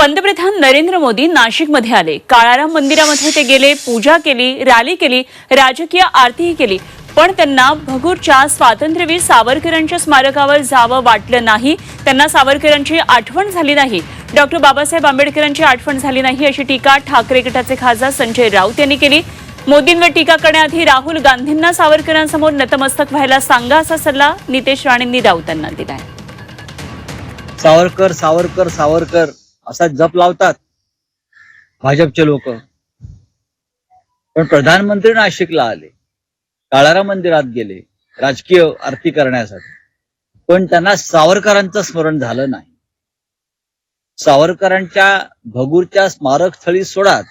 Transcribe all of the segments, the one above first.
पंतप्रधान नरेंद्र मोदी नाशिकमध्ये आले. काळाराम मंदिरामध्ये ते गेले पूजा केली रॅली केली राजकीय आरतीही केली. पण त्यांना भगूरच्या स्वातंत्र्यवीर सावरकरांच्या स्मारकावर जावं वाटलं नाही. त्यांना सावरकरांची आठवण झाली नाही. डॉक्टर बाबासाहेब आंबेडकरांची आठवण झाली नाही अशी टीका ठाकरे गटाचे खासदार संजय राऊत यांनी केली. मोदींवर टीका करण्याआधी राहुल गांधींना सावरकरांसमोर नतमस्तक व्हायला सांगा असा सल्ला नितेश राणेंनी राऊतांना दिलाय. सावरकर सावरकर सावरकर. असा जप लावतात. भाजपचे लोक. पण प्रधानमंत्री नाशिकला आले. काळारा मंदिरात गेले. राजकीय आरती करण्यासाठी. पण त्यांना सावरकरांचं स्मरण झालं नाही. सावरकरांच्या भगूरच्या स्मारक स्थळी सोडाच.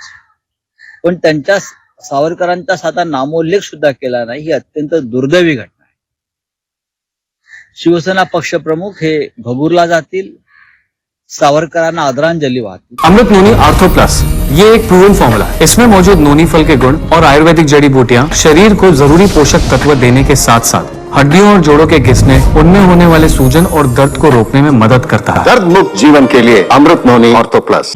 पण त्यांच्या सावरकरांचा साधा नामोल्लेख सुद्धा केला नाही. ही अत्यंत दुर्दैवी घटना आहे. शिवसेना पक्षप्रमुख हे भगूरला जातील. सावरकरांना आदरांजली वाहतील अमृत नोनी आर्थो प्लस ये एक प्रूवन फॉर्मूला है। इसमें मौजूद नोनी फल के गुण और आयुर्वेदिक जड़ी बूटियाँ शरीर को जरूरी पोषक तत्व देने के साथ साथ हड्डियों और जोड़ों के घिसने उनमें होने वाले सूजन और दर्द को रोकने में मदद करता है। दर्द मुक्त जीवन के लिए अमृत नोनी ऑर्थो प्लस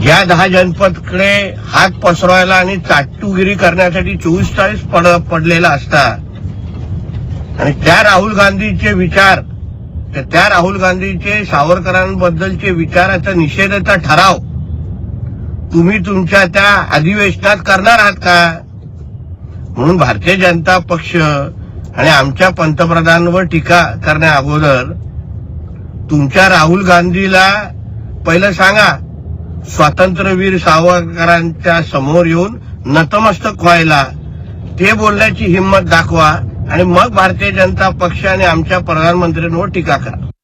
या दहा जनपदकडे हात पसरवायला आणि चाटुगिरी करण्यासाठी चोवीस तास पड पडलेला असता आणि त्या राहुल गांधीचे विचार तर त्या राहुल गांधीचे सावरकरांबद्दलचे विचाराचा निषेधाचा ठराव तुम्ही तुमच्या त्या अधिवेशनात करणार आहात का? म्हणून भारतीय जनता पक्ष आणि आमच्या पंतप्रधानांवर टीका करण्या अगोदर तुमच्या राहुल गांधीला पहिलं सांगा स्वातंत्र्यवीर सावरकरांच्या समोर येऊन नतमस्तक व्हायला ते बोलण्याची हिंमत दाखवा. आणि मग भारतीय जनता पक्ष आणि आमच्या प्रधानमंत्र्यांवर टीका करा.